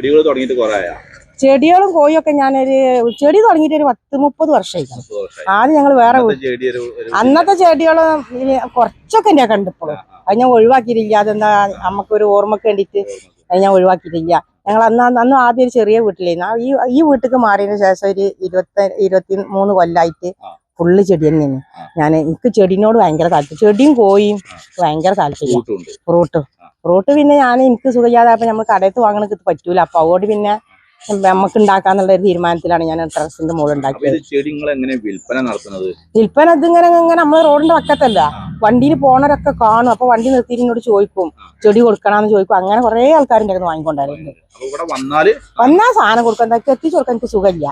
ചെടികൾ തുടങ്ങിയിട്ട് ചെടികളും കോഴിയൊക്കെ ഞാനൊരു ചെടി തുടങ്ങിയിട്ട് ഒരു പത്ത് മുപ്പത് വർഷമായി. ആദ്യം ഞങ്ങൾ വേറെ അന്നത്തെ ചെടികൾ കുറച്ചൊക്കെ ഞാൻ കണ്ടിപ്പോഴും അത് ഞാൻ ഒഴിവാക്കിയിട്ടില്ല. അതെന്താ നമുക്കൊരു ഓർമ്മക്ക് വേണ്ടിയിട്ട് അത് ഞാൻ ഒഴിവാക്കിയിട്ടില്ല. ഞങ്ങൾ അന്ന് അന്ന് ആദ്യം ഒരു ചെറിയ വീട്ടിലായിരുന്നു. ആ ഈ ഈ വീട്ടിലേക്ക് മാറിയതിന് ശേഷം ഒരു ഇരുപത്തി ഇരുപത്തി മൂന്ന് കൊല്ലായിട്ട്. ഫുള്ള് ചെടി തന്നെയാണ്. ഞാൻ എനിക്ക് ചെടിനോട് ഭയങ്കര താല്പര്യം. ചെടിയും കോഴിയും ഭയങ്കര താല്പര്യം ഫ്രൂട്ട്. ഫ്രൂട്ട് പിന്നെ ഞാൻ എനിക്ക് സുഖമില്ലാതെ നമ്മൾ കടയത്ത് വാങ്ങണക്ക് പറ്റൂല. അപ്പൊ അതുകൊണ്ട് പിന്നെ നമുക്ക് ഉണ്ടാക്കാന്നുള്ള ഒരു തീരുമാനത്തിലാണ് ഞാൻ ടെറസിന്റെ മുകളിൽ ഉണ്ടാക്കിയത് ഇത് വിൽപ്പന ഇതിങ്ങനെ ഇങ്ങനെ നമ്മൾ റോഡിന്റെ വക്കത്തല്ല. വണ്ടിയിൽ പോണവരൊക്കെ കാണും. അപ്പൊ വണ്ടി നിർത്തിയിട്ട് എന്നോട് ചോദിക്കും ചെടി കൊടുക്കണമെന്ന് ചോദിക്കും. അങ്ങനെ കുറെ ആൾക്കാരുടെ അടുത്ത് വാങ്ങിക്കൊണ്ടായിരുന്നു. വന്നാ സാധനം കൊടുക്കാൻ എത്തിച്ചു കൊടുക്കാൻ എനിക്ക് സുഖമില്ല.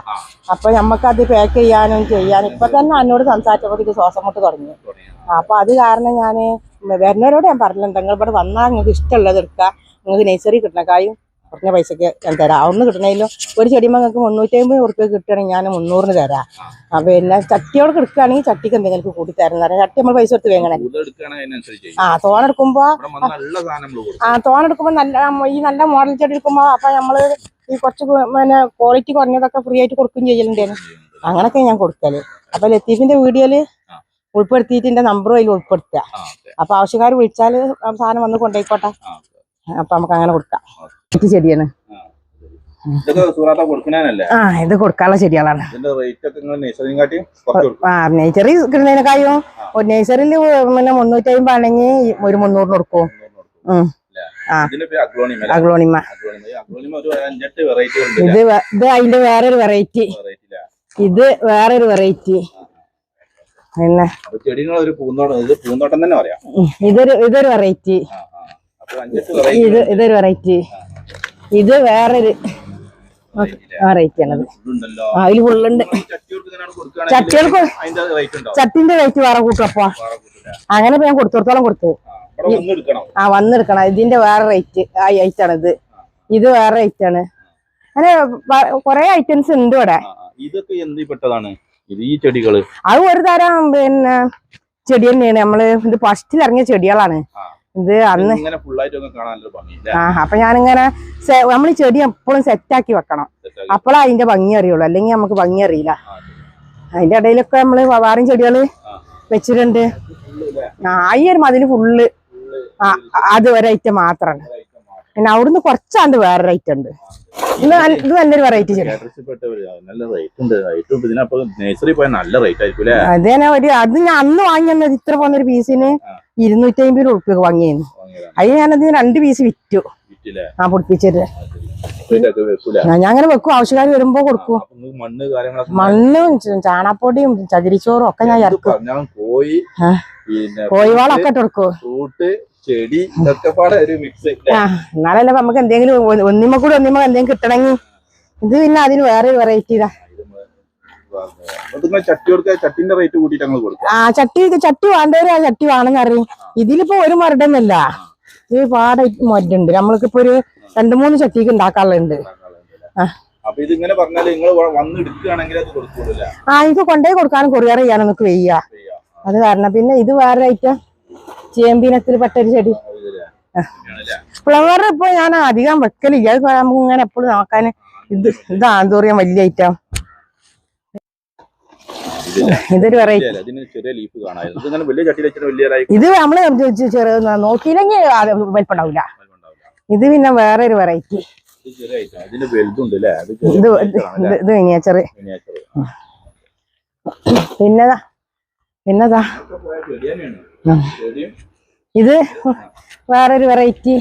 അപ്പൊ നമുക്ക് അത് പാക്ക് ചെയ്യാനും ചെയ്യാനും. ഇപ്പൊ തന്നെ എന്നോട് സംസാരിച്ചപ്പോ ശ്വാസം മുട്ട് തുടങ്ങി. അപ്പൊ അത് കാരണം ഞാൻ വരുന്നവരോട് ഞാൻ പറഞ്ഞിട്ടുണ്ട്. നിങ്ങൾ ഇവിടെ വന്നാൽ നിങ്ങൾക്ക് ഇഷ്ടമുള്ളത് എടുക്കുക. നിങ്ങൾക്ക് നഴ്സറി കിട്ടണ കായും കുറഞ്ഞ പൈസയ്ക്ക് ഞാൻ തരാം. അവിടുന്ന് കിട്ടണേലും ഒരു ചെടിയുമ്പോൾ നിങ്ങൾക്ക് മുന്നൂറ്റി അമ്പത് ഉറുപ്പ്യ കിട്ടുകയാണെങ്കിൽ ഞാൻ മുന്നൂറിന് തരാം. അപ്പം പിന്നെ ചട്ടിയോട് കിടക്കുകയാണെങ്കിൽ ചട്ടിക്ക് എന്തെങ്കിലും കൂട്ടി തരണം. തരാം ചട്ടി നമ്മൾ പൈസ എടുത്ത് വേങ്ങണേ. ആ തോനെടുക്കുമ്പോ ഇവിടെ വന്ന നല്ല സാധനം കൊടുക്കും. ആ തോനെടുക്കുമ്പോ നല്ല ഈ നല്ല മോഡൽ ചെടി എടുക്കുമ്പോൾ അപ്പൊ നമ്മൾ ഈ കുറച്ച് പിന്നെ ക്വാളിറ്റി കുറഞ്ഞതൊക്കെ ഫ്രീ ആയിട്ട് കൊടുക്കുകയും ചെയ്യലുണ്ടായിരുന്നു അങ്ങനൊക്കെ ഞാൻ കൊടുക്കൽ. അപ്പൊ ലത്തീഫിന്റെ വീഡിയോയിൽ ആ. ഉൾപ്പെടുത്തിയിട്ട് എന്റെ നമ്പറും അതിൽ ഉൾപ്പെടുത്തുക അപ്പൊ ആവശ്യക്കാർ വിളിച്ചാൽ സാധനം വന്ന് കൊണ്ടുപോയിക്കോട്ടെ ആ അപ്പൊ നമുക്ക് അങ്ങനെ കൊടുക്കാം. ചെടിയാണ് ആ ഇത് കൊടുക്കാനുള്ള ചെടികളാണ് ആ നേച്ചറി കിട്ടുന്നതിനെക്കായും ഒരു നേച്ചറിൽ പിന്നെ മുന്നൂറ്റി അമ്പത് ആണെങ്കിൽ ഒരു മുന്നൂറിന് കൊടുക്കും. അഗ്ലോണിമ ഇത് ഇത് അതിന്റെ വേറൊരു വെറൈറ്റി ഇത് വേറൊരു വെറൈറ്റി പിന്നെ പൂന്തോട്ടം ഇത് പൂന്തോട്ടം തന്നെ പറയാം. ഇതൊരു ഇതൊരു വെറൈറ്റി ഇത് ഇതൊരു വെറൈറ്റി ഇത് വേറൊരു വെറൈറ്റി ആണത്. അതിൽ ഫുള്ളുണ്ട്. ചട്ടികൾക്ക് ചട്ടിന്റെ റേറ്റ് വേറെ കൂട്ടപ്പോ അങ്ങനെ ഞാൻ കൊടുത്തോടത്തോളം കൊടുത്തു. ആ, വന്നെടുക്കണം ഇതിന്റെ വേറെ റേറ്റ് ആ ഐറ്റം ആണ് ഇത് ഇത് വേറെ റേറ്റ് ആണ്. അങ്ങനെ കൊറേ ഐറ്റംസ് ഉണ്ട് ഇവിടെ. ഇതൊക്കെ എന്തിൽ പെട്ടതാണ്? ഇത് ഈ ചെടികൾ? അത് ഒരു തരം പിന്നെ ചെടി തന്നെയാണ്. നമ്മൾ ഇത് ഫസ്റ്റിൽ ഇറങ്ങിയ ചെടികളാണ്. ഇത് അന്ന് ആ അപ്പൊ ഞാനിങ്ങനെ നമ്മൾ ചെടി എപ്പോഴും സെറ്റാക്കി വെക്കണം. അപ്പോഴാ അതിന്റെ ഭംഗി അറിയുള്ളൂ. അല്ലെങ്കിൽ നമുക്ക് ഭംഗി അറിയില്ല. അതിന്റെ ഇടയിലൊക്കെ നമ്മൾ വേറെയും ചെടികൾ വെച്ചിട്ടുണ്ട്. ആ ഈ ഒരു മതിൽ ഫുള്ള് ആ അത് ഒരൈറ്റം മാത്രമാണ് പിന്നെ അവിടുന്ന് കുറച്ചാണ്ട് വേറെ റേറ്റ് ഉണ്ട്. ഇത് നല്ല- ഇത് നല്ലൊരു വെറൈറ്റി അതേ തന്നെ ഒരു അത് ഞാൻ അന്ന് വാങ്ങിയത് ഇത്ര പോകുന്ന ഒരു പീസിന്. ഇരുന്നൂറ്റി അമ്പത് രൂപ വാങ്ങിയിരുന്നു. അത് ഞാനത് രണ്ട് പീസ് വിറ്റു? ആ പൊടിപ്പിച്ചിട്ട്. ഞാൻ അങ്ങനെ വെക്കും. ആവശ്യക്കാർ വരുമ്പോ കൊടുക്കും. മണ്ണ് ചാണാപ്പൊടിയും ചകിരിച്ചോറും ഒക്കെ ഞാൻ ഇറക്കും കോഴിവാളൊക്കെ ഇട്ട് കൊടുക്കും. ചെടി ഇതൊക്കെ പാടെ ഒരു മിക്സ് എന്നാലല്ലേ നമുക്ക് എന്തെങ്കിലും ഒന്നിമ കൂടെ ഒന്നിമ എന്തെങ്കിലും കിട്ടണമെങ്കിൽ ഇത് പിന്നെ അതിന് വേറെ വെറൈറ്റി ഇതാ. ചട്ടിന്റെ റേറ്റ് ഞങ്ങൾ കൊടുക്കാം. ആ ചട്ടി ചട്ടി വേണ്ടവര് ആ ചട്ടി വേണമെന്ന് അറിയും. ഇതിലിപ്പോ ഒരു മരടൊന്നല്ല ഇത് പാടെ മരുണ്ട് നമ്മൾക്കിപ്പോ ഒരു രണ്ടു മൂന്ന് ചട്ടിക്ക് ഉണ്ടാക്കാറുണ്ട് ആ. അപ്പൊ ഇത് ഇങ്ങനെ പറഞ്ഞാൽ നിങ്ങൾ വന്ന് എടുക്കുകയാണെങ്കിൽ അത് കൊടുക്കൂല ആ ഇത് കൊണ്ടേ കൊടുക്കാനും കൊറിയർ ചെയ്യാനും നമുക്ക് വെയ്യ. അത് കാരണം പിന്നെ ഇത് വേറെ ഐറ്റം ചേമ്പിനത്തിൽ പെട്ടൊരു ചെടി ഫ്ലവർ ഇപ്പൊ ഞാൻ അധികം വെക്കലില്ല അത് നമുക്ക് ഇങ്ങനെ എപ്പോഴും നോക്കാൻ ഇത് ഇതാ എന്താ പറയാ വലിയ ഐറ്റം. ഇതൊരു വെറൈറ്റി ഇത് നമ്മൾ ചെറിയ നോക്കിയില്ലെങ്കിൽ വലിപ്പുണ്ടാവില്ല ഇത് പിന്നെ വേറെ ഒരു വെറൈറ്റി ഇത് ഇത്. പിന്നെതാ പിന്നെതാ. ഇത് വേറൊരു വെറൈറ്റി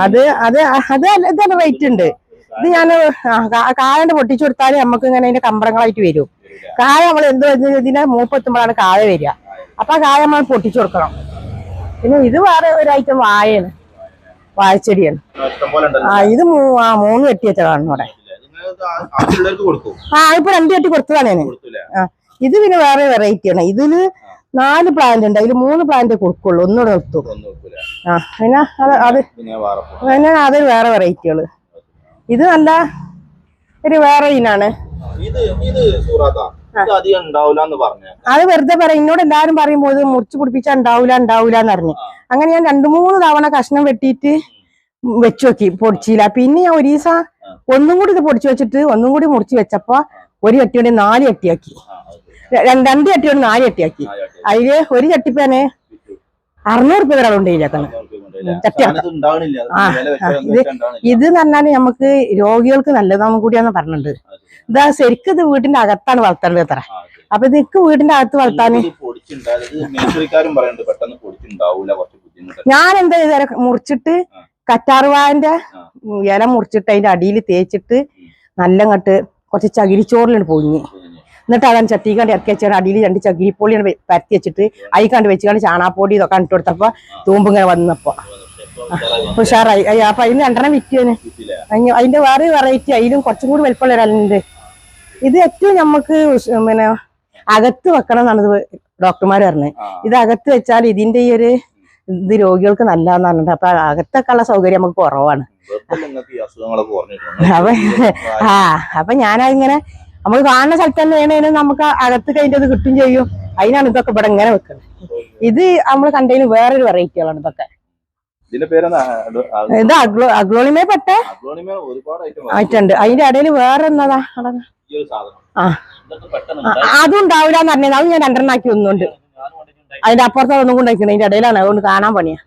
അത് അത് അത് ഇതല്ല റേറ്റ് ഉണ്ട്. ഇത് ഞാൻ കായണ്ട് പൊട്ടിച്ചു കൊടുത്താൽ നമുക്ക് ഇങ്ങനെ അതിന്റെ കമ്പറങ്ങളായിട്ട് വരും. കായ നമ്മൾ എന്ത് വരുന്ന ഇതിനെ മൂപ്പെത്തുമ്പോഴാണ് കായ വരിക. അപ്പൊ ആ കായ നമ്മൾ പൊട്ടിച്ചു കൊടുക്കണം. പിന്നെ ഇത് വേറെ ഒരു ഐറ്റം വാഴയാണ്. വാഴച്ചെടിയാണ്. ആ ഇത് ആ മൂന്ന് വെട്ടി വെച്ചതാണ് ഇവിടെ. ആ- ഇപ്പൊ രണ്ട് വെട്ടി കൊടുത്തതാണ് ഞാൻ ആ ഇത് പിന്നെ വേറെ വെറൈറ്റി ആണ്. ഇതിൽ നാല് പ്ലാന്റ് ഉണ്ട്. അതിൽ മൂന്ന് പ്ലാന്റ് കൊടുക്കുള്ളൂ. ഒന്നുകൂടെ നിർത്തും. ആ പിന്നെ അത് അത് പിന്നെ അത് വേറെ വെറൈറ്റികൾ ഇത് നല്ല ഒരു വേറെ ഇനാണ് ഇത് ഇത് സൂറാത്ത. ഇത് അധികം പറഞ്ഞു. അത് വെറുതെ പറയും എന്നോട് എല്ലാരും പറയുമ്പോൾ ഇത് മുറിച്ച് പിടിപ്പിച്ചാൽ ഉണ്ടാവൂല ഉണ്ടാവൂല എന്ന് പറഞ്ഞു. അങ്ങനെ ഞാൻ രണ്ടു മൂന്ന് തവണ കഷ്ണം വെട്ടിയിട്ട് വെച്ചു നോക്കി പൊടിച്ചില്ല. പിന്നെ ഞാൻ ഒരു ദിവസം ഒന്നും കൂടി ഇത് പൊടിച്ചു വെച്ചിട്ട് ഒന്നും കൂടി മുറിച്ച് വെച്ചപ്പോ ഒരു കൊണ്ട് നാല്. ര- രണ്ട് ചട്ടി കൊണ്ട് നാല് ചട്ടിയാക്കി അതിൽ ഒരു ചട്ടിപ്പേനെ അറുന്നൂറ് രൂപ ഒരാൾ സാധനം ഇത് ഇത് എന്ന് പറഞ്ഞാൽ നമുക്ക് രോഗികൾക്ക് നല്ലതാണ് കൂടിയാന്ന് പറഞ്ഞിട്ടുണ്ട്. ശരി. ഇതാ ശരിക്കും ഇത് വീടിന്റെ അകത്താണ് വളർത്തേണ്ടത് അത്ര. അപ്പൊ ഇതൊക്കെ വീടിന്റെ അകത്ത് വളർത്താന് ഞാൻ എന്താ ചെയ്തേരെ മുറിച്ചിട്ട് കറ്റാർവാഴന്റെ ഇല മുറിച്ചിട്ട് അതിന്റെ അടിയിൽ തേച്ചിട്ട് നല്ല കട്ട് കുറച്ച് ചകിരിച്ചോറിലാണ് പൊങ്ങി എന്നിട്ട് അതാണ് ചട്ടിക്കാണ്ട് ഇറക്കി വെച്ചാൽ അടിയിൽ രണ്ട് ചകിരിപ്പൊളിയാണ് പരത്തി വെച്ചിട്ട് അയിക്കാണ്ട് വെച്ചുകൊണ്ട് ചാണാപ്പൊടി ഇതൊക്കെ ഇട്ട് കൊടുത്തപ്പോ തൂമ്പ് ഇങ്ങനെ വന്നപ്പോ. ഉഷാറായി. അപ്പൊ അതിന് രണ്ടെണ്ണം വിറ്റിയാണ് അതിന് അതിന്റെ വേറെ വെറൈറ്റി അതിലും കുറച്ചും കൂടി വലിപ്പമുള്ള ഒരാളുണ്ട്. ഇത് ഏറ്റവും നമുക്ക് പിന്നെ അകത്ത് വെക്കണം എന്നാണ് ഇത് ഡോക്ടർമാർ പറഞ്ഞത്. ഇത് അകത്ത് വെച്ചാൽ ഇതിന്റെ ഈ ഒരു ഇത് രോഗികൾക്ക് നല്ലതെന്ന് പറഞ്ഞിട്ട് അപ്പൊ അകത്തൊക്കെ ഉള്ള സൗകര്യം നമുക്ക് കുറവാണ്. അപ്പൊ ആ അപ്പൊ ഞാനതിങ്ങനെ നമ്മൾ കാണുന്ന സ്ഥലത്ത് തന്നെ വേണേലും നമുക്ക് അകത്ത് കഴിഞ്ഞത് അത് കിട്ടും ചെയ്യും. അതിനാണ് ഇതൊക്കെ ഇവിടെ ഇങ്ങനെ വെക്കുന്നത്. ഇത് നമ്മൾ കണ്ടതിന് വേറൊരു വെറൈറ്റികളാണ് ഇതൊക്കെ. ഇത് അഗ്ലോ അഗ്ലോണിമേ പെട്ട? ആയിട്ടുണ്ട്. അതിന്റെ ഇടയിൽ വേറെ എന്നതാ ആ. അതും ഉണ്ടാവില്ല എന്ന് പറഞ്ഞത് അത് ഞാൻ രണ്ടെണ്ണാക്കി ഒന്നുണ്ട്. അതിന്റെ അപ്പുറത്ത് ഒന്നും കൊണ്ട് വയ്ക്കുന്നത് അതിന്റെ ഇടയിലാണ്. അതുകൊണ്ട് കാണാൻ പണിയാ.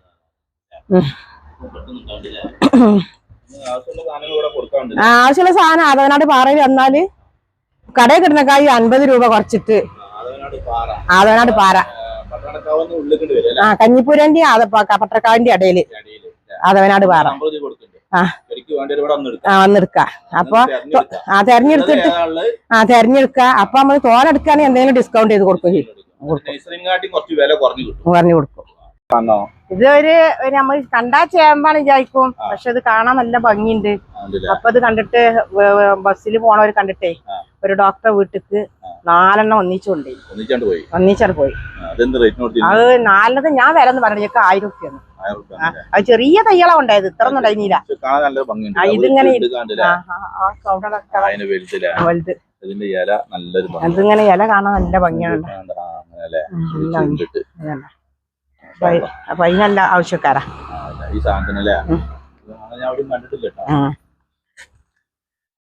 ആവശ്യമുള്ള സാധനം അതവനാട് പാറയിൽ വന്നാൽ കടയിൽ കിട്ടുന്ന കായ് അൻപത് രൂപ കുറച്ചിട്ട്. ആദവനാട് പാറ. ആ കഞ്ഞിപ്പൂരന്റെ പട്ടക്കാവിന്റെ ഇടയിൽ ആദവനാട് പാറ. ആ. വന്നെടുക്ക. അപ്പൊ ആ തെരഞ്ഞെടുത്തിട്ട് ആ തെരഞ്ഞെടുക്ക. അപ്പൊ നമ്മൾ തോനെടുക്കുകയാണെങ്കിൽ എന്തെങ്കിലും ഡിസ്കൗണ്ട് ചെയ്ത് കൊടുക്കും. കുറഞ്ഞു കൊടുക്കും. ഇത് ഒരു നമ്മൾ കണ്ടാ ചേമ്പാണ് വിചാരിക്കും. പക്ഷെ അത് കാണാൻ നല്ല ഭംഗിയുണ്ട്? അപ്പൊ ഇത് കണ്ടിട്ട് ബസ്സിൽ പോണവർ കണ്ടിട്ടേ. ഒരു ഡോക്ടറെ വീട്ടിക്ക് നാലെണ്ണം ഒന്നിച്ചുകൊണ്ട്. ഒന്നിച്ചാണ്ട് പോയി? ഒന്നിച്ചാണ് പോയി. അത് നാലെണ്ണത് ഞാൻ വില എന്ന് പറഞ്ഞു ഞങ്ങൾക്ക് ആയിരം റുപ്യാണ്? അത് ചെറിയ തയ്യളാ ഉണ്ടായത് ഇത്ര ഒന്നും ഉണ്ടായിരുന്നില്ല. ഇതിങ്ങനെ വലുത്. ഇതിന്റെ ഇല നല്ലൊരു ഭംഗി അതിങ്ങനെ ഇല കാണാൻ നല്ല ഭംഗിയാണ്. അപ്പൊ അതിനല്ല ആവശ്യക്കാരാ. ഈ സാധനത്തിനല്ലേ? ഉം. ഞാൻ അവിടെ കണ്ടിട്ടില്ല കേട്ടോ.